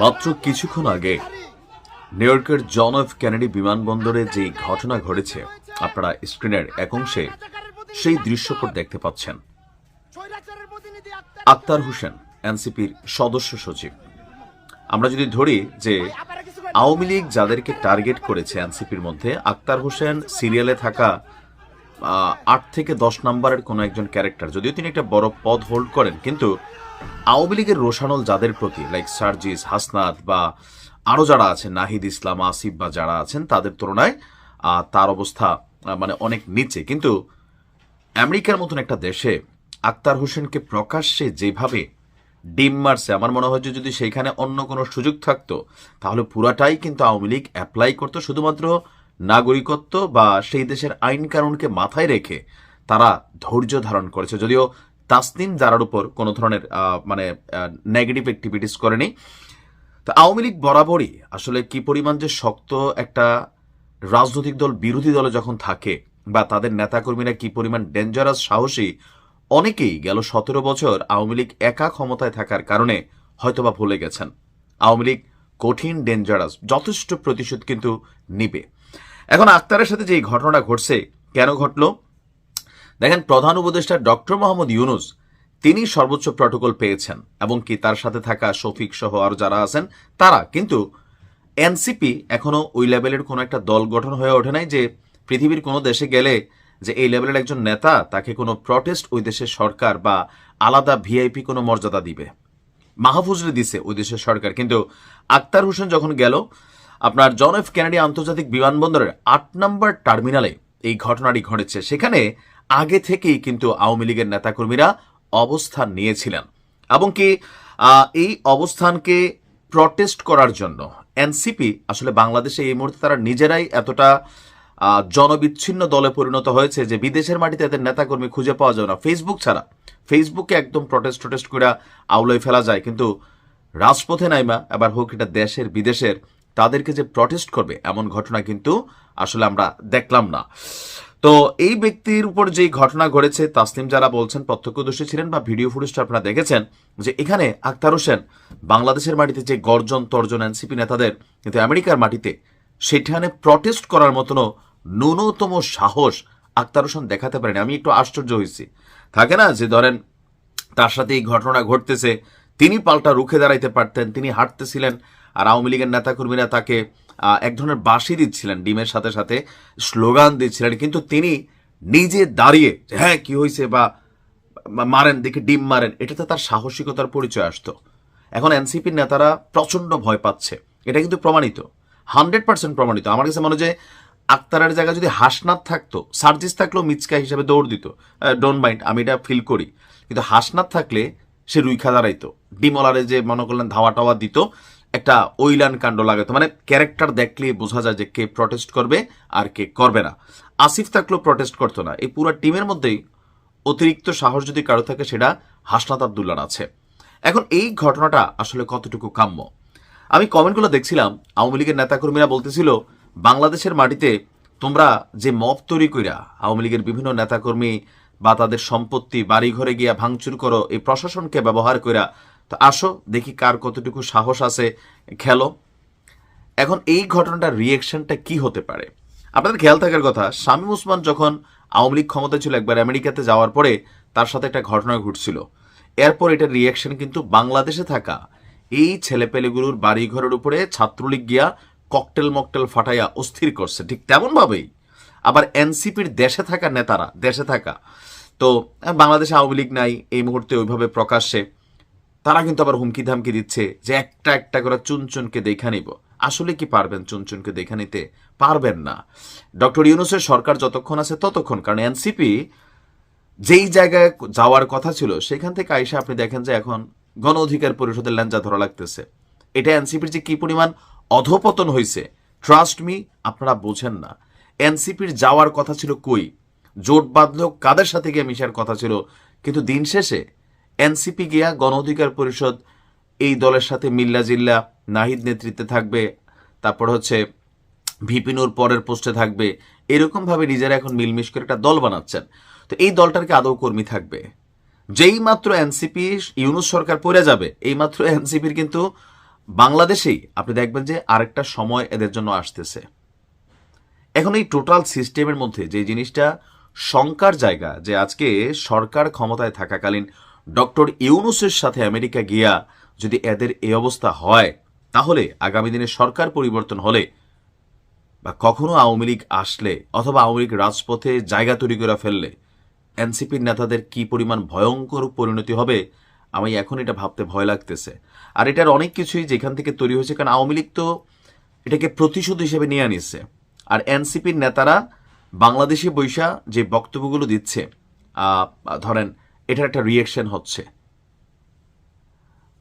মাত্র কিছুক্ষণ আগে নিউ ইয়র্কের জন এফ কেনেডি বিমানবন্দরে যে ঘটনা ঘটেছে, আপনারা স্ক্রিনের এক অংশে সেই দৃশ্যপট দেখতে পাচ্ছেন। আক্তার হোসেন, এনসিপির সদস্য সচিব। আমরা যদি ধরি যে আওয়ামী লীগ যাদেরকে টার্গেট করেছে এনসিপির মধ্যে, আক্তার হোসেন সিরিয়ালে থাকা আট থেকে দশ নম্বরের কোনো একজন ক্যারেক্টার, যদিও তিনি একটা বড় পদ হোল্ড করেন, কিন্তু আওয়ামী লীগের রোশানল যাদের প্রতি লাইক সার্জিস, হাসনাত বা আরও যারা আছেন, নাহিদ ইসলাম, আসিফ বা যারা আছেন, তাদের তুলনায় তার অবস্থা মানে অনেক নিচে। কিন্তু আমেরিকার মতন একটা দেশে আক্তার হোসেনকে প্রকাশ্যে যেভাবে ডিম মারছে, আমার মনে হয় যে যদি সেইখানে অন্য কোনো সুযোগ থাকতো, তাহলে পুরাটাই কিন্তু আওয়ামী লীগ অ্যাপ্লাই করতো, শুধুমাত্র নাগরিকত্ব বা সেই দেশের আইন কানুনকে মাথায় রেখে তারা ধৈর্য ধারণ করেছে। যদিও তাসনিম জারার উপর কোনো ধরনের মানে নেগেটিভ অ্যাক্টিভিটিস করেনি। তো আওয়ামী লীগ বরাবরই আসলে কি পরিমাণ যে শক্ত একটা রাজনৈতিক দল, বিরোধী দলে যখন থাকে বা তাদের নেতাকর্মীরা কি পরিমাণ ডেঞ্জারাস সাহসী, অনেকেই গেল সতেরো বছর আওয়ামী লীগ একা ক্ষমতায় থাকার কারণে হয়তোবা ভুলে গেছেন। আওয়ামী লীগ কঠিন ডেঞ্জারাস যথেষ্ট প্রতিশোধ কিন্তু নিবে। এখন আক্তারের সাথে যে এই ঘটনাটা ঘটছে, কেন ঘটলো? দেখেন, প্রধান উপদেষ্টা ডক্টর মোহাম্মদ ইউনুস, তিনি সর্বোচ্চ প্রটোকল পেয়েছেন এবং কি তার সাথে থাকা শফিক সহ আর যারা আছেন, তারা, কিন্তু এনসিপি এখনও ওই লেভেলের কোনো একটা দল গঠন হয়ে ওঠে নাই যে পৃথিবীর কোনো দেশে গেলে যে এই লেভেলের একজন নেতা তাকে কোনো প্রটেস্ট ওই দেশের সরকার বা আলাদা ভিআইপি কোনো মর্যাদা দিবে। মাহফুজরে দিছে ওই দেশের সরকার, কিন্তু আক্তার হোসেন যখন গেল, আপনার জন এফ কেনেডি আন্তর্জাতিক বিমানবন্দরের আট নম্বর টার্মিনালে এই ঘটনাটি ঘটেছে। সেখানে আগে থেকেই কিন্তু আওয়ামী লীগের নেতাকর্মীরা অবস্থান নিয়েছিলেন। এবং কি এই অবস্থানকে প্রটেস্ট করার জন্য এনসিপি আসলে বাংলাদেশে এই মুহূর্তে তারা নিজেরাই এতটা জনবিচ্ছিন্ন দলে পরিণত হয়েছে যে বিদেশের মাটিতে এদের নেতাকর্মী খুঁজে পাওয়া যায় না। ফেসবুক ছাড়া ফেসবুকে একদম প্রটেস্ট টটেস্ট করে আউলাই ফেলা যায়। কিন্তু রাজপথে নাইমা, এবার হোক এটা দেশের বিদেশের তাদেরকে যে প্রটেস্ট করবে, এমন ঘটনা কিন্তু আসলে আমরা দেখলাম না। তো এই ব্যক্তির উপর যেই ঘটনা ঘটেছে, তাসলিম যারা বলছেন, প্রত্যক্ষদর্শী ছিলেন বা ভিডিও ফুটেজটা আপনারা দেখেছেন, যে এখানে আক্তার হোসেন বাংলাদেশের মাটিতে যে গর্জন তর্জন এনসিপি নেতাদের, কিন্তু আমেরিকার মাটিতে সেখানে প্রটেস্ট করার মতনও ন্যূনতম সাহস আক্তার হোসেন দেখাতে পারেনি। আমি একটু আশ্চর্য হয়েছি। থাকে না যে ধরেন তার সাথে এই ঘটনা ঘটতেছে, তিনি পাল্টা রুখে দাঁড়াইতে পারতেন, তিনি হাঁটতেছিলেন আর আওয়ামী লীগের নেতাকর্মীরা তাকে এক ধরনের বাঁশি দিচ্ছিলেন, ডিমের সাথে সাথে স্লোগান দিচ্ছিলেন। কিন্তু তিনি নিজে দাঁড়িয়ে হ্যাঁ কি হয়েছে বা মারেন, দেখে ডিম মারেন। এটাতে তার সাহসিকতার পরিচয় আসতো। এখন এনসিপির নেতারা প্রচণ্ড ভয় পাচ্ছে। এটা কিন্তু প্রমাণিত। হান্ড্রেড পার্সেন্ট প্রমাণিত। আমার কাছে মনে হয় যে, আক্তারের জায়গায় যদি হাসনাথ থাকতো, সার্জিস থাকলেও মিচকা হিসেবে দৌড় দিত। ডোন্ট মাইন্ড আমি এটা ফিল করি। কিন্তু হাসনাথ থাকলে সে রুইখা দাঁড়াইতো। ডিমলারে যে মনে করলেন ধাওয়া টাওয়া দিত একটা ওইলান কাণ্ড লাগাতো মানে ক্যারেক্টার দেখলে বোঝা যায় যে কে প্রটেস্ট করবে আর কে করবে না। আসিফ থাকলেও প্রটেস্ট করতো না। এই পুরো টিমের মধ্যেই অতিরিক্ত সাহস যদি কারও থাকে, সেটা হাসনাত আবদুল্লার আছে। এখন এই ঘটনাটা আসলে কতটুকু কাম্য? আমি কমেন্টগুলো দেখছিলাম, আওয়ামী লীগের নেতাকর্মীরা বলতেছিল, বাংলাদেশের মাটিতে তোমরা যে মব তৈরি কইরা আওয়ামী লীগের বিভিন্ন নেতাকর্মী বা তাদের সম্পত্তি, বাড়িঘরে গিয়া ভাঙচুর করো, এই প্রশাসনকে ব্যবহার কইরা তো আসো, দেখি কার কতটুকু সাহস আছে খেলো। এখন এই ঘটনাটার রিয়েকশনটা কি হতে পারে? আপনাদের খেয়াল থাকার কথা, শামীম ওসমান যখন আওয়ামী লীগ ক্ষমতা ছিল একবার আমেরিকাতে যাওয়ার পরে, তার সাথে একটা ঘটনা ঘটছিল। এরপর এটার রিয়েকশন কিন্তু বাংলাদেশে থাকা। এই ছেলেপেলেগুলোর বাড়িঘরের উপরে ছাত্রলীগ গিয়া ককটেল মকটেল ফাটাইয়া অস্থির করছে, ঠিক তেমনভাবেই। আবার এনসিপির দেশে থাকা নেতারা, দেশে থাকা। তো, বাংলাদেশে আওয়ামী লীগ নাই, এই মুহূর্তে ওইভাবে প্রকাশ্যে। তারা কিন্তু আবার হুমকি ধামকি দিচ্ছে যে একটা একটা করে চুনচুনকে দেখা নিব। আসলে কি পারবেন চুনচুনকে দেখা নিতে? পারবেন না। ডক্টর ইউনুসের সরকার যতক্ষণ আছে ততক্ষণ, কারণ এনসিপি যেই জায়গায় যাওয়ার কথা ছিল, সেখান থেকে আইসা আপনি দেখেন যে এখন গণ অধিকার পরিষদের ল্যাঞ্জা ধরা লাগতেছে। এটা এনসিপির যে কি পরিমাণ অধপতন হয়েছে ট্রাস্ট মি আপনারা বোঝেন না। এনসিপির যাওয়ার কথা ছিল কই? জোট বাঁধলেও কাদের সাথে গিয়ে মিশার কথা ছিল? কিন্তু দিন শেষে এনসিপি গিয়া গণ অধিকার পরিষদ এই দলের সাথে মিল্লা জিল্লা নাহিদ নেতৃত্বে থাকবে, তারপর হচ্ছে ভিপিনুর পরের পোস্টে থাকবে এরকম ভাবে নিজেরা এখন মিলমিশ করে একটা দল বানাচ্ছেন। তো এই দলটার কি আদৌ কর্মী থাকবে? যেই মাত্র এনসিপি, ইউনুস সরকার পড়ে যাবে, এই মাত্র এনসিপির কিন্তু বাংলাদেশেই আপনি দেখবেন যে আরেকটা সময় এদের জন্য আসতেছে। এখন এই টোটাল সিস্টেমের মধ্যে যে জিনিসটা শঙ্কার জায়গা, যে আজকে সরকার ক্ষমতায় থাকাকালীন ডক্টর ইউনুসের সাথে আমেরিকা গিয়া যদি এদের এই অবস্থা হয়, তাহলে আগামী দিনে সরকার পরিবর্তন হলে বা কখনো আওয়ামী লীগ আসলে অথবা আওয়ামী লীগ রাজপথে জায়গা তৈরি করে ফেললে এনসিপির নেতাদের কি পরিমাণ ভয়ঙ্কর পরিণতি হবে, আমি এখন এটা ভাবতে ভয় লাগতেছে। আর এটার অনেক কিছুই যেখান থেকে তৈরি হয়েছে, কারণ আওয়ামী লীগ তো এটাকে প্রতিশোধ হিসেবে নিয়ে আনিছে। আর এনসিপির নেতারা বাংলাদেশে বৈশা যে বক্তব্যগুলো দিচ্ছে ধরেন এটার একটা রিয়েকশন হচ্ছে।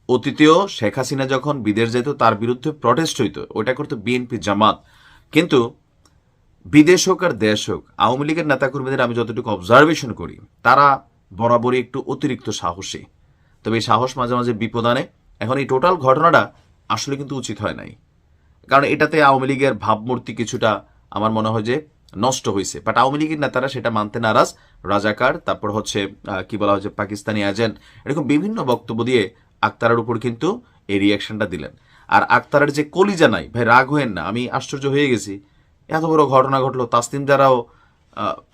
অতীতেও শেখ হাসিনা যখন বিদেশ যেত, তার বিরুদ্ধে প্রটেস্ট হইতো। ওটা করতো বিএনপি জামাত। কিন্তু বিদেশ হোক আর দেশ হোক, আওয়ামী লীগের নেতাকর্মীদের আমি যতটুকু অবজারভেশন করি, তারা বরাবরই একটু অতিরিক্ত সাহসী। তবে এই সাহস মাঝে মাঝে বিপদ আনে। এখন এই টোটাল ঘটনাটা আসলে কিন্তু উচিত হয় নাই। কারণ এটাতে আওয়ামী লীগের ভাবমূর্তি কিছুটা আমার মনে হয় যে নষ্ট হয়েছে বাট আওয়ামী লীগের নেতারা সেটা মানতে নারাজ। রাজাকার, তারপর হচ্ছে কি বলা হচ্ছে পাকিস্তানি এজেন্ট এরকম বিভিন্ন বক্তব্য দিয়ে আক্তারের উপর কিন্তু এই রিয়াকশনটা দিলেন। আর আক্তারের যে কলিজা নাই, ভাই রাগ হয়েন না, আমি আশ্চর্য হয়ে গেছি। এত বড় ঘটনা ঘটলো তাসলিম দ্বারাও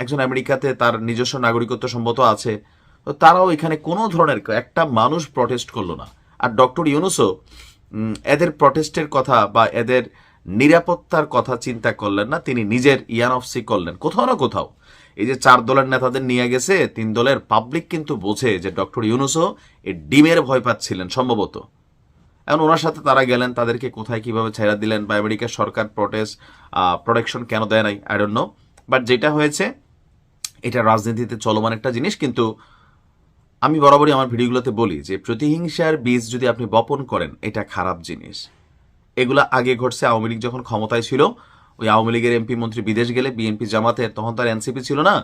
একজন আমেরিকাতে তার নিজস্ব নাগরিকত্ব সম্মত আছে। তো তারাও এখানে কোনো ধরনের একটা মানুষ প্রটেস্ট করল না। আর ডক্টর ইউনুসও এদের প্রটেস্টের কথা বা এদের নিরাপত্তার কথা চিন্তা করলেন না, তিনি নিজের ইয়ান অফ সি করলেন। কোথাও না কোথাও। এই যে চার দলের নেতাদের নিয়ে গেছে, তিন দলের পাবলিক কিন্তু বোঝে যে ডক্টর ইউনুসও এই ডিমের ভয় পাচ্ছিলেন সম্ভবত। এখন ওনার সাথে তারা গেলেন, তাদেরকে কোথায় কীভাবে ছেড়া দিলেন, বা আমেরিকার সরকার প্রটেস্ট প্রোটেকশন কেন দেয় নাই আই ডোন্ট নো বাট যেটা হয়েছে, এটা রাজনীতিতে চলমান একটা জিনিস, কিন্তু আমি বরাবরই আমার ভিডিওগুলোতে বলি যে প্রতিহিংসার বীজ যদি আপনি বপন করেন, এটা খারাপ জিনিস। এগুলা আগে ঘটছে আওয়ামী লীগ যখন ক্ষমতায় ছিল। ওই আওয়ামী লীগের এমপি মন্ত্রী বিদেশ গেলে, বিএনপি জামাতের তখন তার এনসিপি ছিল না।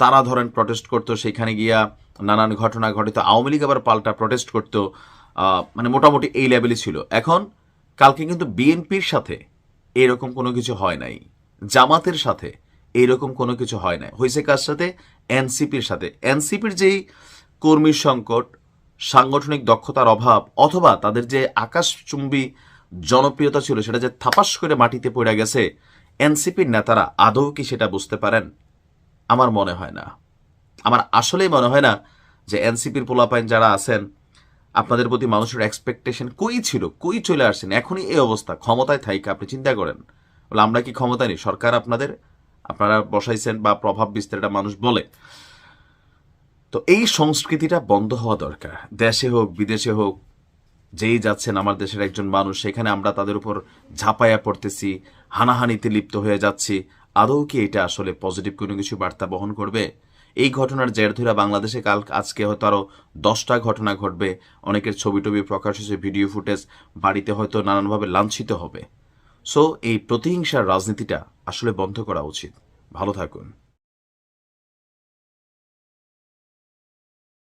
তারা ধরেন প্রটেস্ট করতো, সেখানে গিয়া নানান ঘটনা ঘটিত। আওয়ামী লীগ আবার পাল্টা প্রটেস্ট করতো। মানে মোটামুটি এই লেভেলই ছিল। এখন কালকে কিন্তু বিএনপির সাথে এরকম কোনো কিছু হয় নাই। জামাতের সাথে এইরকম কোনো কিছু হয় নাই। হয়েছে কার সাথে? এনসিপির সাথে। এনসিপির যেই কর্মী সংকট, সাংগঠনিক দক্ষতার অভাব, অথবা তাদের যে আকাশচুম্বী জনপ্রিয়তা ছিল সেটা যে থাপাস করে মাটিতে পড়ে গেছে, এনসিপির নেতারা আদৌ কি সেটা বুঝতে পারেন? আমার মনে হয় না। আমার আসলেই মনে হয় না যে এনসিপির পোলাপাইন যারা আছেন, আপনাদের প্রতি মানুষের এক্সপেকটেশন কই ছিল, কই চলে আসছেন? এখনই এই অবস্থা। ক্ষমতায় থাইকে আপনি চিন্তা করেন। বলে আমরা কি ক্ষমতায় নেই? সরকার আপনাদের, আপনারা বসাইছেন বা প্রভাব বিস্তারটা মানুষ বলে। তো এই সংস্কৃতিটা বন্ধ হওয়া দরকার। দেশে হোক, বিদেশে হোক যেই যাচ্ছেন আমার দেশের একজন মানুষ, সেখানে আমরা তাদের উপর ঝাঁপাইয়া পড়তেছি, হানাহানিতে লিপ্ত হয়ে যাচ্ছি। আদৌ কি এটা আসলে পজিটিভ কোনো কিছু বার্তা বহন করবে? এই ঘটনার জের ধরে বাংলাদেশে কাল, আজকে হয়তো আরও দশটা ঘটনা ঘটবে। অনেকের ছবি টবি প্রকাশ হয়েছে, ভিডিও ফুটেজ বাড়িতে হয়তো নানানভাবে লাঞ্ছিত হবে। সো এই প্রতিহিংসার রাজনীতিটা আসলে বন্ধ করা উচিত। ভালো থাকুন।